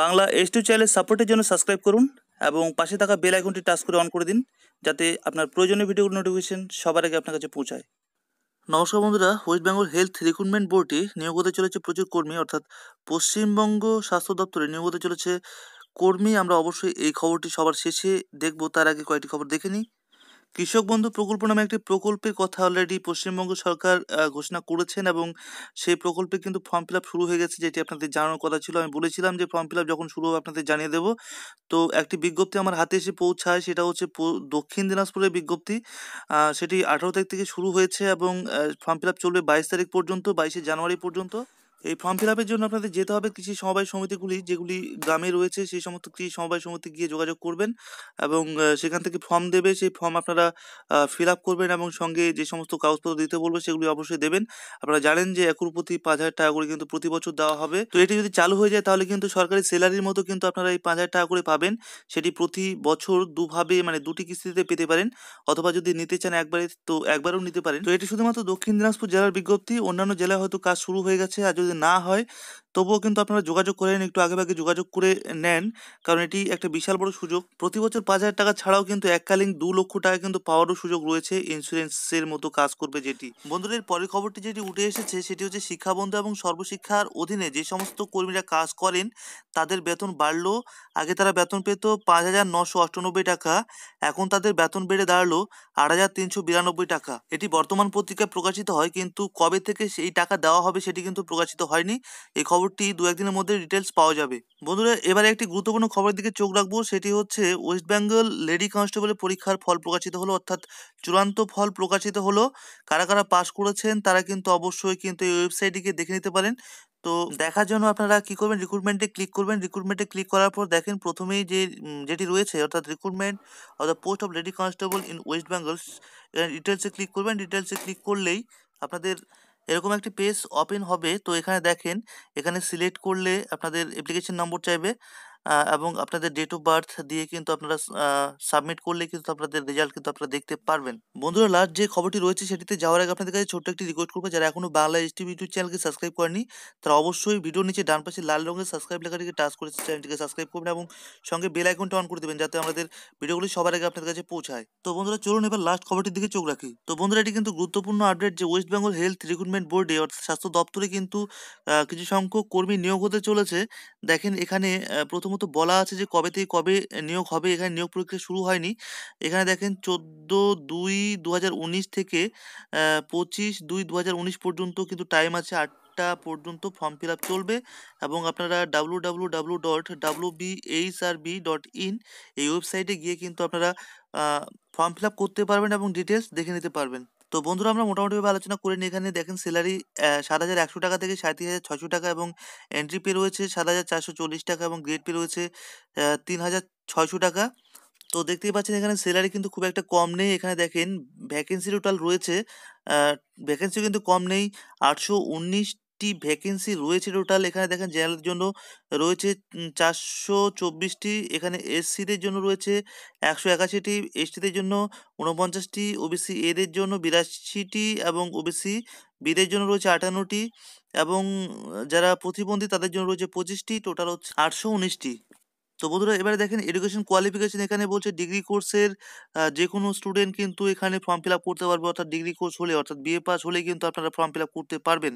Bangla S to channel সাপোর্টের জন্য subscribe করুন এবং পাশে থাকা বেল আইকনটি টাচ করে অন করে দিন, যাতে আপনার প্রয়োজনীয় ভিডিওগুলোর নোটিফিকেশন সবার আগে আপনার কাছে পৌঁছায়। নমস্কার বন্ধুরা ওয়েস্ট বেঙ্গল হেলথ রিক্রুটমেন্ট বোর্ডে নিয়োগ হতে চলেছে প্রচুর কর্মী, অর্থাৎ পশ্চিমবঙ্গ স্বাস্থ্য দপ্তরে নিয়োগ হতে চলেছে কর্মী। আমরা অবশ্যই এই খবরটি সবার শেষে দেখব, তার আগে কয়েকটি খবর দেখে নিই। কৃষক বন্ধু প্রকল্প নামে একটি প্রকল্পের কথা অলরেডি পশ্চিমবঙ্গ সরকার ঘোষণা করেছেন এবং সেই প্রকল্পে কিন্তু ফর্ম ফিল শুরু হয়ে গেছে, যেটি আপনাদের জানানোর কথা ছিল। আমি বলেছিলাম যে ফর্ম ফিল যখন শুরু হবে আপনাদের জানিয়ে দেবো। তো একটি বিজ্ঞপ্তি আমার হাতে এসে পৌঁছায়, সেটা হচ্ছে দক্ষিণ দিনাজপুরের বিজ্ঞপ্তি। সেটি আঠারো তারিখ থেকে শুরু হয়েছে এবং ফর্ম ফিল চলবে বাইশ তারিখ পর্যন্ত, বাইশে জানুয়ারি পর্যন্ত। এই ফর্ম ফিল আপের জন্য আপনাদের যেতে হবে কৃষি সমবায় সমিতিগুলি, যেগুলি গ্রামে রয়েছে, সেই সমস্ত কৃষি সমবায় সমিতি গিয়ে যোগাযোগ করবেন এবং সেখান থেকে ফর্ম দেবে, সেই ফর্ম আপনারা ফিল আপ করবেন এবং সঙ্গে যে সমস্ত কাগজপত্র দিতে বলবে সেগুলি অবশ্যই দেবেন। আপনারা জানেন যে একর প্রতি পাঁচ হাজার টাকা করে কিন্তু প্রতি বছর দেওয়া হবে। তো এটি যদি চালু হয়ে যায় তাহলে কিন্তু সরকারি স্যালারির মতো কিন্তু আপনারা এই পাঁচ হাজার টাকা করে পাবেন। সেটি প্রতি বছর দুভাবে মানে দুটি কিস্তিতে পেতে পারেন অথবা যদি নিতে চান একবারে, তো একবারও নিতে পারেন। তো এটি শুধুমাত্র দক্ষিণ দিনাজপুর জেলার বিজ্ঞপ্তি। অন্যান্য জেলায় হয়তো কাজ শুরু হয়ে গেছে। আর যদি না হয় তবুও কিন্তু আপনারা যোগাযোগ করেন, একটু আগে ভাগে যোগাযোগ করে নেন। কারণ এটি একটা বিশাল বড় সুযোগ। প্রতি বছর পাঁচ হাজার টাকা ছাড়াও কিন্তু এককালীন দু লক্ষ টাকা কিন্তু পাওয়ারও সুযোগ রয়েছে ইন্স্যুরেন্সের মতো কাজ করবে যেটি। বন্ধুদের, পরের খবরটি যেটি উঠে এসেছে, সেটি হচ্ছে শিক্ষাবন্ধু এবং সর্বশিক্ষার অধীনে যে সমস্ত কর্মীরা কাজ করেন, তাদের বেতন বাড়লো। আগে তারা বেতন পেত পাঁচ হাজার নশো অষ্টানব্বই টাকা, এখন তাদের বেতন বেড়ে দাঁড়াল আট হাজার তিনশো বিরানব্বই টাকা। এটি বর্তমান পত্রিকায় প্রকাশিত হয়, কিন্তু কবে থেকে সেই টাকা দেওয়া হবে সেটি কিন্তু প্রকাশিত হয়নি। এই খবরটি দু একদিনের মধ্যে ডিটেলস পাওয়া যাবে। বন্ধুরা, এবারে একটি গুরুত্বপূর্ণ খবরের দিকে চোখ রাখব। সেটি হচ্ছে ওয়েস্ট বেঙ্গল লেডি কনস্টেবলের পরীক্ষার ফল প্রকাশিত হলো, অর্থাৎ চূড়ান্ত ফল প্রকাশিত হলো। কারা কারা পাশ করেছেন, তারা কিন্তু অবশ্যই কিন্তু এই ওয়েবসাইটটিকে দেখে নিতে পারেন। তো দেখার জন্য আপনারা কি করবেন রিক্রুটমেন্টে ক্লিক করবেন। রিক্রুটমেন্টে ক্লিক করার পর দেখেন, প্রথমেই যে যেটি রয়েছে, অর্থাৎ recruitment the post of lady constable in West Bengal ডিটেলসে ক্লিক করবেন। ডিটেলসে ক্লিক করলেই আপনাদের এরকম একটি পেজ ওপেন হবে। তো এখানে দেখেন, এখানে সিলেক্ট করলে আপনাদের অ্যাপ্লিকেশন নম্বর চাইবে। এবং আপনাদের ডেট অফ বার্থ দিয়ে কিন্তু আপনারা সাবমিট করলে কিন্তু আপনাদের রেজাল্ট কিন্তু আপনারা দেখতে পারবেন। বন্ধুরা লাস্ট যে খবরটি রয়েছে সেটিতে যাওয়ার আগে আপনাদের কাছে ছোট্ট একটি রিকোয়েস্ট করব। যারা এখনও বাংলা এস টিভি ইউটিউব চ্যানেলকে সাবস্ক্রাইব করেনি তারা অবশ্যই ভিডিওর নিচে ডান পাশে লাল রঙের সাবস্ক্রাইব লেখাটিকে টাচ করে চ্যানেলটিকে সাবস্ক্রাইব করবেন এবং সঙ্গে বেল আইকনটা অন করে দেবেন যাতে আমাদের ভিডিওগুলি সবার আগে আপনাদের কাছে পৌঁছায়। তো বন্ধুরা চলুন এবার লাস্ট খবরটির দিকে চোখ রাখি। তো বন্ধুরা এটি কিন্তু গুরুত্বপূর্ণ আপডেট যে ওয়েস্ট বেঙ্গল হেলথ রিক্রুটমেন্ট বোর্ডে অর্থাৎ স্বাস্থ্য দপ্তরে কিন্তু কিছু সংখ্যক কর্মী নিয়োগ হতে চলেছে। দেখেন এখানে আহ, প্রথমত বলা আছে যে কবে থেকে কবে নিয়োগ হবে, এখানে নিয়োগ প্রক্রিয়া শুরু হয়নি। এখানে দেখেন চোদ্দ দুই দু থেকে পঁচিশ দুই দু পর্যন্ত কিন্তু টাইম আছে আটটা পর্যন্ত ফর্ম ফিল চলবে এবং আপনারা W W W dot W B dot in এই ওয়েবসাইটে গিয়ে কিন্তু আপনারা ফর্ম ফিল করতে পারবেন এবং ডিটেলস দেখে নিতে পারবেন। তো বন্ধুরা আমরা মোটামুটিভাবে আলোচনা করে নিই। এখানে দেখেন স্যালারি সাত হাজার একশো টাকা থেকে সাঁত্রিশ হাজার ছশো টাকা এবং এন্ট্রি পে রয়েছে সাত হাজার চারশো চল্লিশ টাকা এবং গ্রেড পে রয়েছে তিন হাজার ছয়শো টাকা। তো দেখতেই পাচ্ছেন এখানে স্যালারি কিন্তু খুব একটা কম নেই। এখানে দেখেন ভ্যাকেন্সি টোটাল রয়েছে ভ্যাকেন্সি কিন্তু কম নেই। আটশো উনিশ উনিশটি ভ্যাকেন্সি রয়েছে টোটাল এখানে দেখেন জেনারেলের জন্য রয়েছে চারশো চব্বিশটি। এখানে এসসিদের জন্য রয়েছে একশো একাশিটি। এসটিদের জন্য উনপঞ্চাশটি ওবিসি এদের জন্য বিরাশিটি এবং ওবিসি বিদের জন্য রয়েছে আটান্নটি এবং যারা প্রতিবন্ধী তাদের জন্য রয়েছে পঁচিশটি। টোটাল হচ্ছে আটশো উনিশটি। তো বন্ধুরা এবারে দেখেন এডুকেশন কোয়ালিফিকেশন এখানে বলছে ডিগ্রি কোর্সের যে কোনো স্টুডেন্ট কিন্তু এখানে ফর্ম ফিল করতে পারবে, অর্থাৎ ডিগ্রি কোর্স হলে, অর্থাৎ বিএ পাস হলে কিন্তু আপনারা ফর্ম ফিল করতে পারবেন।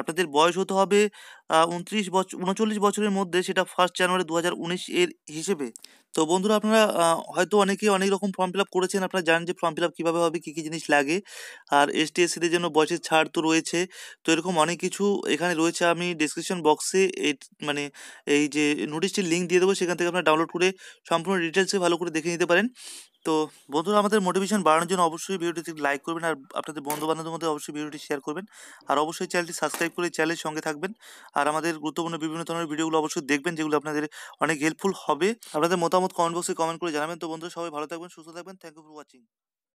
আপনাদের বয়স হতে হবে উনত্রিশ বছর উনচল্লিশ বছরের মধ্যে, সেটা ফার্স্ট জানুয়ারি দু হাজার উনিশ এর হিসেবে। তো বন্ধুরা আপনারা হয়তো অনেকে অনেক রকম ফর্ম ফিল করেছেন, আপনারা জানেন যে ফর্ম ফিল কীভাবে হবে, কী কী জিনিস লাগে। আর এসটি এসসিদের জন্য বয়সের ছাড় তো রয়েছে। তো এরকম অনেক কিছু এখানে রয়েছে, আমি ডিসক্রিপশন বক্সে মানে এই যে নোটিশটির লিঙ্ক দিয়ে দেবো, সেখান থেকে আপনারা ডাউনলোড করে সম্পূর্ণ ডিটেলসে ভালো করে দেখে নিতে পারেন। তো বন্ধুরা, আমাদের মোটিভেশন বাড়ানোর জন্য অবশ্যই ভিডিওটি লাইক করবেন আর আপনাদের বন্ধু বান্ধবের মধ্যে অবশ্যই ভিডিওটি শেয়ার করবেন। আর অবশ্যই চ্যানেলটি সাবস্ক্রাইব করে চ্যানেলের সঙ্গে থাকবেন। আর আমাদের গুরুত্বপূর্ণ বিভিন্ন ধরনের ভিডিওগুলো অবশ্যই দেখবেন, যেগুলো আপনাদের অনেক হেল্পফুল হবে। আপনাদের মতামত কমেন্ট বক্সে কমেন্ট করে জানাবেন। তো বন্ধুরা, সবাই ভালো থাকবেন, সুস্থ থাকবেন। Thank you for watching